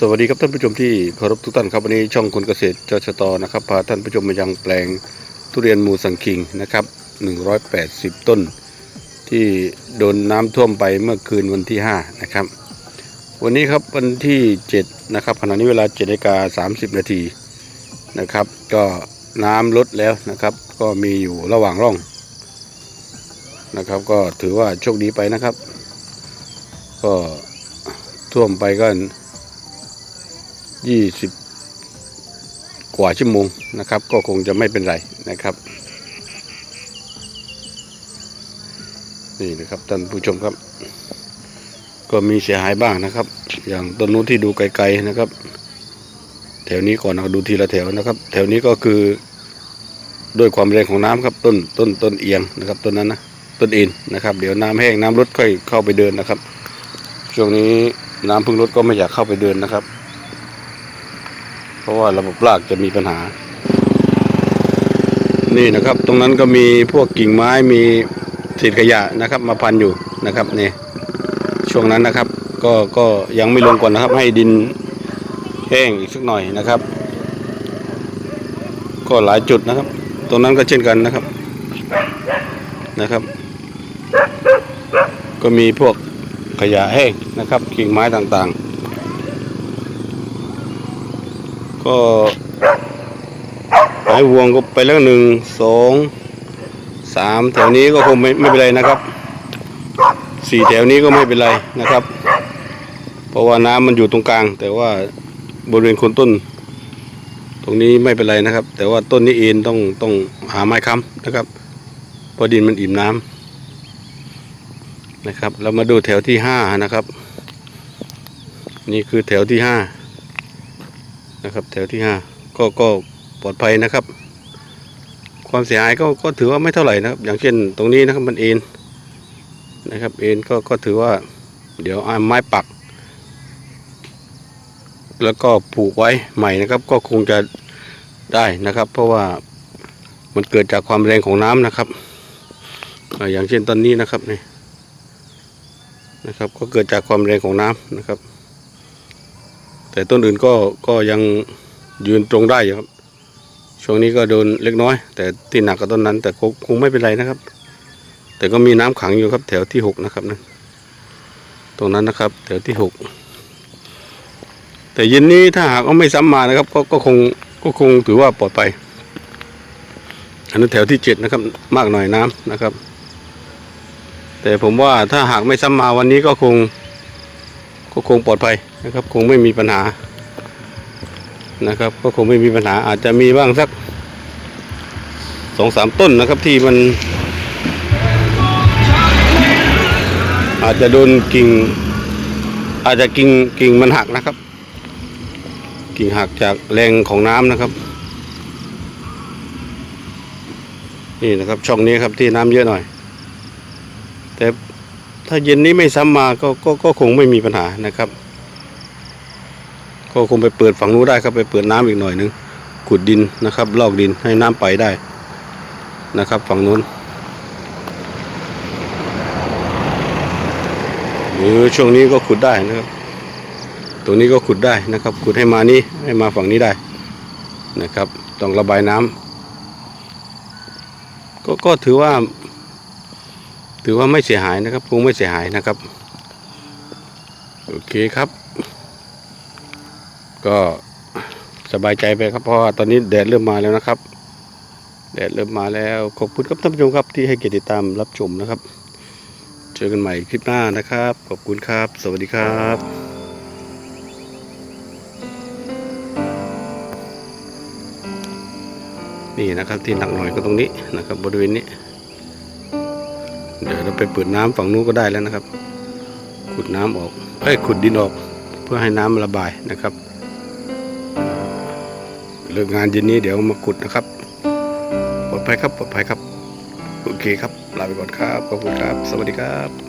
สวัสดีครับท่านผู้ชมที่เคารพทุกท่านครับวันนี้ช่องคนเกษตรจชตนะครับพาท่านผู้ชมมายังแปลงทุเรียนมูสังคิงนะครับ 180 ต้น ที่โดนน้ำท่วมไปเมื่อคืนวันที่ 5 นะครับ วันนี้ครับวันที่ 7 นะครับขณะนี้เวลา7นาฬิกา30 นาทีนะครับ ก็น้ำลดแล้วนะครับ ก็มีอยู่ระหว่างร่องนะครับ ก็ถือว่าโชคดีไปนะครับ ก็ท่วมไปก็ ยี่สิบกว่าชั่วโมงนะครับ ก็คงจะไม่เป็นไรนะครับ นี่นะครับท่านผู้ชมครับ ก็มีเสียหายบ้างนะครับ อย่างต้นนู้นที่ดูไกลๆนะครับ แถวนี้ก่อนนะดูทีละแถวนะครับ แถวนี้ก็คือด้วยความแรงของน้ำครับต้นต้นต้นเอียงนะครับต้นนั้นนะต้นอ็นนะครับ เดี๋ยวน้ำแห้งน้ำลดค่อยเข้าไปเดินนะครับ ช่วงนี้น้ำพึ่งลดก็ไม่อยากเข้าไปเดินนะครับ เพราะว่าระบบรากจะมีปัญหา นี่นะครับ ตรงนั้นก็มีพวกกิ่งไม้มีเศษขยะนะครับ มาพันอยู่นะครับนี่ช่วงนั้นนะครับ ก็ก็ยังไม่ลงก่อนนะครับ ให้ดินแห้งอีกสักหน่อยนะครับ ก็หลายจุดนะครับ ตรงนั้นก็เช่นกันนะครับนะครับ ก็มีพวกขยะแห้งนะครับ กิ่งไม้ต่างๆ ก็หายวงก็ไปแล้วหนึ่งสองสามแถวนี้ก็คงไม่ไม่เป็นไรนะครับสี่แถวนี้ก็ไม่เป็นไรนะครับ เพราะว่าน้ำมันอยู่ตรงกลาง แต่ว่าบริเวณโคนต้น ตรงนี้ไม่เป็นไรนะครับ แต่ว่าต้นนี้เองต้องต้องหาไม้ค้ำนะครับเพราะดินมันอิ่มน้ำนะครับ เรามาดูแถวที่ห้านะครับ นี่คือแถวที่ห้า นะครับ แถวที่ห้าก็ก็ปลอดภัยนะครับ ความเสียหายก็ก็ถือว่าไม่เท่าไหร่นะครับ อย่างเช่นตรงนี้นะครับมันเอ็นนะครับ เอ็นก็ก็ถือว่า เดี๋ยวเอาไม้ปัก แล้วก็ผูกไว้ใหม่นะครับ ก็คงจะได้นะครับ เพราะว่ามันเกิดจากความแรงของน้ำนะครับอ่าอย่างเช่นตอนนี้นะครับนี่นะครับ ก็เกิดจากความแรงของน้ำนะครับ แต่ต้นอื่นก็ก็ยังยืนตรงได้อยู่ครับ ช่วงนี้ก็โดนเล็กน้อย แต่ที่หนักก็ต้นนั้น แต่คงคงไม่เป็นไรนะครับ แต่ก็มีน้ำขังอยู่ครับ แถวที่หกนะครับนั่นตรงนั้นนะครับ แถวที่หกแต่เย็นนี้ถ้าหากว่าไม่ซ้ำมานะครับ ก็ก็คงก็คงถือว่าปลอดภัยอันนั้นแถวที่เจ็ดนะครับ มากหน่อยน้ำนะครับ แต่ผมว่าถ้าหากไม่ซ้ำมาวันนี้ก็คง ก็คงปลอดภัยนะครับ คงไม่มีปัญหานะครับ ก็คงไม่มีปัญหาอาจจะมีบ้างสักสองสามต้นนะครับที่มัน อาจจะโดนกิ่ง อาจจะกิ่งกิ่งมันหักนะครับ กิ่งหักจากแรงของน้ำนะครับนี่นะครับช่องนี้ครับที่น้ำเยอะหน่อย แต่ ถ้าเย็นนี้ไม่ซ้ำมาก็ก็ก็คงไม่มีปัญหานะครับ ก็คงไปเปิดฝั่งนู้นได้ครับไปเปิดน้ำอีกหน่อยหนึงขุดดินนะครับ ลอกดินให้น้ำไปได้นะครับ ฝั่งนู้นหรือช่วงนี้ก็ขุดได้นะครับตรงนี้ก็ขุดได้นะครับ ขุดให้มานี้ให้มาฝั่งนี้ได้นะครับ ต้องระบายน้ำก็ก็ถือว่า ถือว่าไม่เสียหายนะครับคงไม่เสียหายนะครับ โอเคครับ ก็สบายใจไปครับเพราะว่าตอนนี้แดดเริ่มมาแล้วนะครับแดดเริ่มมาแล้วขอบคุณครับท่านผู้ชมครับที่ให้เกียรติติดตามรับชมนะครับ เจอกันใหม่คลิปหน้านะครับ ขอบคุณครับ สวัสดีครับนี่นะครับที่หนักหน่อยก็ตรงนี้นะครับบริเวณนี้ เดี๋ยวเราไปเปิดน้ำฝั่งนู้นก็ได้แล้วนะครับ ขุดน้ำออกเอ้ยขุดดินออก เพื่อให้น้ำระบายนะครับเลิกงานเย็นนี้เดี๋ยวมาขุดนะครับปลอดภัยครับปลอดภัยครับ โอเคครับลาไปก่อนครับขอบคุณครับ สวัสดีครับ